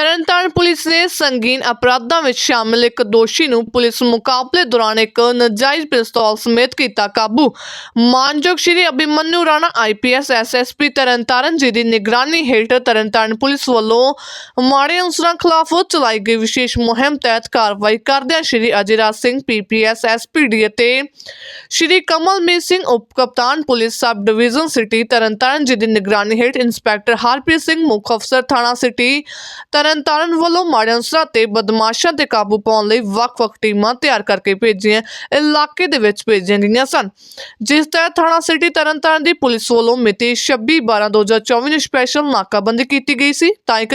Tarn Taran police ਨੇ ਸੰਗੀਨ ਅਪਰਾਧਾਂ ਵਿੱਚ ਸ਼ਾਮਲ ਇੱਕ ਦੋਸ਼ੀ ਨੂੰ ਪੁਲਿਸ ਮੁਕਾਬਲੇ ਦੌਰਾਨ ਇੱਕ ਨਜਾਇਜ਼ ਪਿਸਤੌਲ ਸਮੇਤ ਕੀਤਾ ਕਾਬੂ। ਮਾਨਯੋਗ ਸ਼੍ਰੀ ਅਭਿਮਨਿਊ ਰਾਣਾ ਆਈਪੀਐਸ ਐਸਐਸਪੀ ਤਰਨਤਾਰਨ ਜੀ ਦੀ ਨਿਗਰਾਨੀ ਹੇਠ ਤਰਨਤਾਰਨ ਪੁਲਿਸ ਵੱਲੋਂ ਮਾੜੇ ਅਨਸਰਾਂ ਖਿਲਾਫ ਚਲਾਈ ਗਈ ਵਿਸ਼ੇਸ਼ ਮੁਹਿੰਮ ਤਹਿਤ ਕਾਰਵਾਈ ਕਰਦਿਆਂ ਸ਼੍ਰੀ ਅਜਿਰਾਜ ਸਿੰਘ ਪੀਪੀਐਸ ਐਸਪੀਡੀ ਅਤੇ ਸ਼੍ਰੀ ਕਮਲਮੀਤ ਸਿੰਘ ਉਪ ਕਪਤਾਨ police sub division city Tarn Taran ji ਦੀ ਨਿਗਰਾਨੀ ਹੇਠ ਇੰਸਪੈਕਟਰ ਹਰਪ੍ਰੀਤ ਸਿੰਘ, ਮੁੱਖ ਅਫਸਰ ਥਾਣਾ ਸਿਟੀ ਤਰਨਤਾਰਨ ਤਰਨਤਾਰਨ ਵੱਲੋਂ ਮਾੜੇ ਅਨਸਰਾਂ ਤੇ ਬਦਮਾਸ਼ਾਂ ਤੇ ਕਾਬੂ ਪਾਉਣ ਲਈ ਵੱਖ-ਵੱਖ ਟੀਮਾਂ ਤਿਆਰ ਕਰਕੇ ਭੇਜੀਆਂ, ਇਲਾਕੇ ਦੇ ਵਿੱਚ ਭੇਜੀਆਂ ਗਈਆਂ ਸਨ। ਜਿਸ ਤਹਿਤ ਥਾਣਾ ਸਿਟੀ ਤਰਨਤਾਰਨ ਦੀ ਪੁਲਿਸ ਵੱਲੋਂ ਮਿਤੀ 26/12/2024 ਨੂੰ ਸਪੈਸ਼ਲ ਨਾਕਾਬੰਦੀ ਕੀਤੀ ਗਈ ਸੀ। ਤਾਂ ਇੱਕ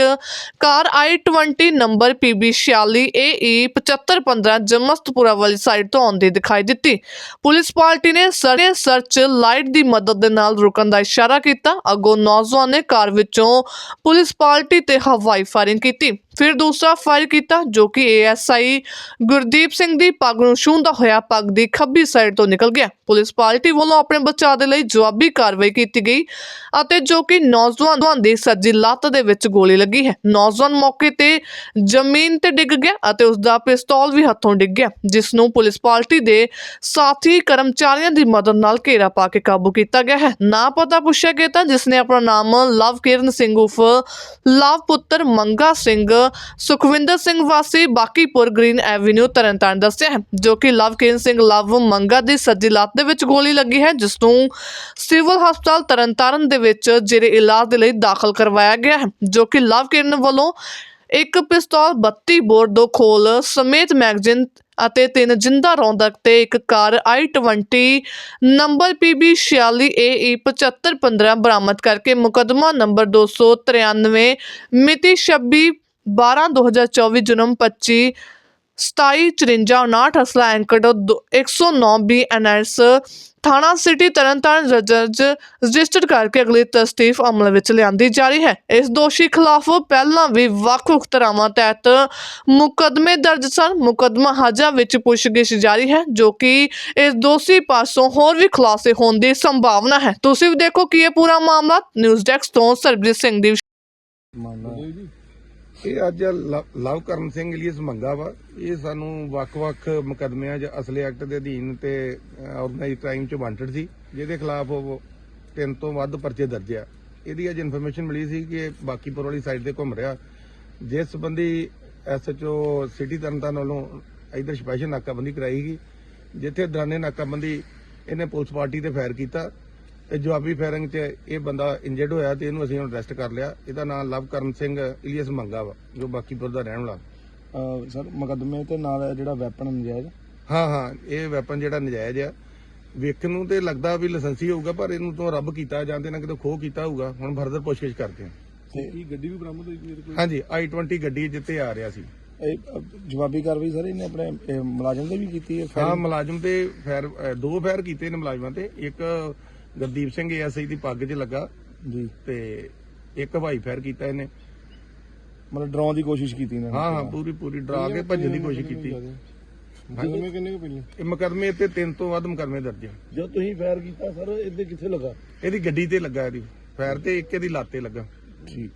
ਕਾਰ i20 ਨੰਬਰ PB46 AE 7515 ਜਮਸਤਪੁਰਾ ਵਾਲੀ ਸਾਈਡ ਤੋਂ ਆਉਂਦੀ ਦਿਖਾਈ ਦਿੱਤੀ। ਪੁਲਿਸ ਪਾਰਟੀ ਨੇ ਸਰੇ ਸਰਚ ਲਾਈਟ ਦੀ ਮਦਦ ਦੇ ਨਾਲ ਰੁਕਣ ਦਾ ਇਸ਼ਾਰਾ ਕੀਤਾ। ਅੱਗੋਂ ਨੌਜਵਾਨ ਨੇ ਕਾਰ ਵਿੱਚੋਂ ਪੁਲਿਸ ਪਾਰਟੀ ਤੇ ਹਵਾਈ ਫਾਇਰਿੰਗ ਕੀਤੀ ਫਿਰ ਦੂਸਰਾ ਫਾਇਰ ਕੀਤਾ ਜੋ ਕਿ ਏਐਸਆਈ ਗੁਰਦੀਪ ਸਿੰਘ ਦੀ ਪੱਗ ਨੂੰ ਛੂੰਹਦਾ ਹੋਇਆ ਪੱਗ ਦੀ ਖੱਬੀ ਸਾਈਡ ਤੋਂ ਨਿਕਲ ਗਿਆ। ਪੁਲਿਸ ਪਾਰਟੀ ਵੱਲੋਂ ਆਪਣੇ ਬਚਾਅ ਦੇ ਲਈ ਜਵਾਬੀ ਕਾਰਵਾਈ ਕੀਤੀ ਗਈ ਅਤੇ ਜੋ ਕਿ ਨੌਜਵਾਨ ਦੀ ਸੱਜੀ ਲੱਤ ਦੇ ਵਿੱਚ ਗੋਲੀ ਲੱਗੀ ਹੈ। ਨੌਜਵਾਨ ਮੌਕੇ ਤੇ ਜ਼ਮੀਨ ਤੇ ਡਿੱਗ ਗਿਆ ਅਤੇ ਉਸ ਦਾ ਪਿਸਤੌਲ ਵੀ ਹੱਥੋਂ ਡਿੱਗ ਗਿਆ, ਜਿਸ ਨੂੰ ਪੁਲਿਸ ਪਾਰਟੀ ਦੇ ਸਾਥੀ ਕਰਮਚਾਰੀਆਂ ਦੀ ਮਦਦ ਨਾਲ ਘੇਰਾ ਪਾ ਕੇ ਕਾਬੂ ਕੀਤਾ ਗਿਆ ਹੈ। ਨਾ ਪਤਾ ਪੁੱਛਿਆ ਗਿਆ ਤਾਂ ਜਿਸ ਨੇ ਆਪਣਾ ਨਾਮ ਲਵ ਕਿਰਨ ਸਿੰਘ ਉਫ ਲਵ ਪੁੱਤਰ ਮੰਗਾ ਸਿੰਘ ਸੁਖਵਿੰਦਰ ਸਿੰਘ ਵਾਸੀ ਬਾਕੀਪੁਰ ਗ੍ਰੀਨ ਐਵਨਿਊ ਤਰਨਤਾਰਨ ਦੱਸਿਆ ਹੈ, ਜੋ ਕਿ ਲਵ ਸਿੰਘ ਲਵ ਮੰਗਾ ਦੀ ਸੱਜੀ ਲੱਤ ਦੇ ਵਿੱਚ ਗੋਲੀ ਲੱਗੀ ਹੈ, ਜਿਸ ਨੂੰ ਸਿਵਲ ਹਸਪਤਾਲ ਤਰਨਤਾਰਨ ਦੇ ਵਿੱਚ ਜਿਹੜੇ ਇਲਾਜ ਦੇ ਲਈ ਦਾਖਲ ਕਰਵਾਇਆ ਗਿਆ ਹੈ, ਜੋ ਕਿ ਲਵ ਵੱਲੋਂ ਇੱਕ ਪਿਸਤੌਲ 32 ਬੋਰ ਦੋ ਖੋਲ ਸਮੇਤ ਮੈਗਜ਼ੀਨ ਅਤੇ ਤਿੰਨ ਜਿੰਦਾ ਰੌਂਦਕ ਤੇ ਇੱਕ ਕਾਰ i20 ਨੰਬਰ PB46 AE 7515 ਬਰਾਮਦ ਕਰਕੇ ਮੁਕਦਮਾ ਨੰਬਰ 293 ਮਿਤੀ 26 12 2024 ਜਨਮ 25 2754 ਅਸਲਾ ਐਂਕੜ 109 BNS ਥਾਣਾ ਸਿਟੀ ਤਰਨਤਾਰਨ ਜੱਜ ਰਜਿਸਟਰਡ ਕਰਕੇ ਅਗਲੀ ਤਸਦੀਫ ਅਮਲ ਵਿੱਚ ਲਿਆਂਦੀ ਜਾ ਰਹੀ ਹੈ। ਇਸ ਦੋਸ਼ੀ ਖਿਲਾਫ ਪਹਿਲਾਂ ਵੀ ਵੱਖ-ਵੱਖ ਧਾਰਾਵਾਂ ਤਹਿਤ ਮੁਕੱਦਮੇ ਦਰਜ ਸਨ। ਮੁਕੱਦਮਾ ਹਾਜਾ ਵਿੱਚ ਪੁੱਛਗਿੱਛ ਜਾਰੀ ਹੈ, ਜੋ ਕਿ ਇਸ ਦੋਸ਼ੀ ਪਾਸੋਂ ਹੋਰ ਵੀ ਖੁਲਾਸੇ ਹੋਣ ਦੀ ਸੰਭਾਵਨਾ ਹੈ। ਤੁਸੀਂ ਵੀ ਦੇਖੋ ਕੀ ਇਹ ਪੂਰਾ ਮਾਮਲਾ। ਨਿਊਜ਼ ਡੈਸਕ ਤੋਂ ਸਰਬਜੀਤ ਸਿੰਘ ਦੀ ਇਹ ਅੱਜ ਲਵ- ਲਵਕਰਨ ਸਿੰਘ ਇਲੀਅਸ ਮੰਗਾ ਵਾ। ਇਹ ਸਾਨੂੰ ਵੱਖ-ਵੱਖ ਮੁਕੱਦਮਿਆਂ 'ਚ ਅਸਲੇ ਐਕਟ ਦੇ ਅਧੀਨ ਤੇ ਆਰਗੇਨਾਈਜ਼ ਕ੍ਰਾਈਮ 'ਚ ਵਾਂਟਡ ਸੀ, ਜਿਹਦੇ ਖਿਲਾਫ ਉਹ ਤਿੰਨ ਤੋਂ ਵੱਧ ਪਰਚੇ ਦਰਜ ਆ। ਇਹਦੀ ਅੱਜ ਇਨਫੋਰਮੇਸ਼ਨ ਮਿਲੀ ਸੀ ਕਿ ਇਹ ਬਾਕੀਪੁਰ ਵਾਲੀ ਸਾਈਡ ਤੇ ਘੁੰਮ ਰਿਹਾ। ਜਿਸ ਸੰਬੰਧੀ ਐਸਐਚਓ ਸਿਟੀ ਤਰਨਤਾਰਨ ਵੱਲੋਂ ਇਧਰ ਸਪੈਸ਼ਲ ਨਾਕਾਬੰਦੀ ਕਰਾਈ ਗਈ, ਜਿੱਥੇ ਦਰਾਨੇ ਨਾਕਾਬੰਦੀ ਇਹਨੇ ਪੁਲਿਸ ਪਾਰਟੀ ਤੇ ਫਾਇਰ ਕੀਤਾ। ਤੇ ਜਵਾਬੀ ਫਾਇਰਿੰਗ 'ਚ ਇਹ ਬੰਦਾ ਇੰਜਰਡ ਹੋਇਆ ਤੇ ਇਹਨੂੰ ਅਸੀਂ ਹੁਣ ਅਰੈਸਟ ਕਰ ਲਿਆ। ਇਹਦਾ ਨਾਮ ਲਵਕਰਨ ਸਿੰਘ ਇਲੀਅਸ ਮੰਗਾ ਵਾ ਜੋ ਬਾਕੀਪੁਰ ਦਾ ਰਹਿਣ ਵਾਲਾ। ਸਰ ਮੁਕੱਦਮੇ ਤੇ ਨਾਲ ਜਿਹੜਾ ਵੈਪਨ ਨਜਾਇਜ਼? ਹਾਂ ਹਾਂ ਇਹ ਵੈਪਨ ਜਿਹੜਾ ਨਜਾਇਜ਼ ਆ। ਵੇਖਣ ਨੂੰ ਤੇ ਲੱਗਦਾ ਵੀ ਲਾਇਸੈਂਸੀ ਹੋਊਗਾ ਪਰ ਇਹਨੂੰ ਤੋਂ ਰੱਬ ਕੀਤਾ ਜਾਂਦੇ ਨਾ ਕਿਤੇ ਖੋਹ ਕੀਤਾ ਹੋਊਗਾ। ਹੁਣ ਫਰਦਰ ਪੁੱਛਗਿੱਛ ਕਰਦੇ ਹਾਂ ਤੇ ਕੀ ਗੱਡੀ ਵੀ ਬਰਾਮਦ ਹੋਈ ਕੋਈ ਹਾਂਜੀ i20 ਗੱਡੀ ਜਿੱਤੇ ਆ ਰਿਹਾ ਸੀ। ਇਹ ਜਵਾਬੀ ਕਾਰਵਾਈ ਸਰ ਇਹਨੇ ਆਪਣੇ ਮੁਲਾਜ਼ਮ ਦੇ ਵੀ ਕੀਤੀ ਹੈ? ਹਾਂ ਮੁਲਾਜ਼ਮ ਤੇ ਅਹ, ਦੋ ਫਾਇਰ ਕੀਤੇ ਨੇ ਮੁਲਾਜ਼ਮਾਂ ਤੇ। ਇੱਕ ਗੁਰਦੀਪ ਸਿੰਘ ਐਸਆਈ ਦੀ ਪੱਗ 'ਚ ਲੱਗਾ ਜੀ। ਤੇ ਇੱਕ ਹਵਾਈ ਫਾਇਰ ਕੀਤਾ ਇਹਨੇ। ਮਤਲਬ ਡਰਾਉਣ ਦੀ ਕੋਸ਼ਿਸ਼ ਕੀਤੀ ਇਹਨਾਂ ਨੇ। ਹਾਂ ਹਾਂ ਪੂਰੀ ਪੂਰੀ ਡਰਾ ਕੇ ਭੱਜਣ ਦੀ ਕੋਸ਼ਿਸ਼ ਕੀਤੀ। ਮੁਕੱਦਮੇ ਕਿੰਨੇ ਕੁ ਪਹਿਲੇ? ਇਹ ਮੁਕੱਦਮੇ ਤੇ ਤਿੰਨ ਤੋਂ ਵੱਧ ਮੁਕੱਦਮੇ ਦਰਜ ਆ। ਜਦ ਤੁਸੀਂ ਫਾਇਰ ਕੀਤਾ ਸਰ ਇਹਦੇ ਕਿੱਥੇ ਲੱਗਾ? ਇਹਦੀ ਗੱਡੀ ਤੇ ਲੱਗਾ ਇਹਦੀ। ਫਾਇਰ ਤੇ ਇੱਕ ਇਹਦੀ ਲੱਤ ਤੇ ਲੱਗਾ। ਠੀਕ।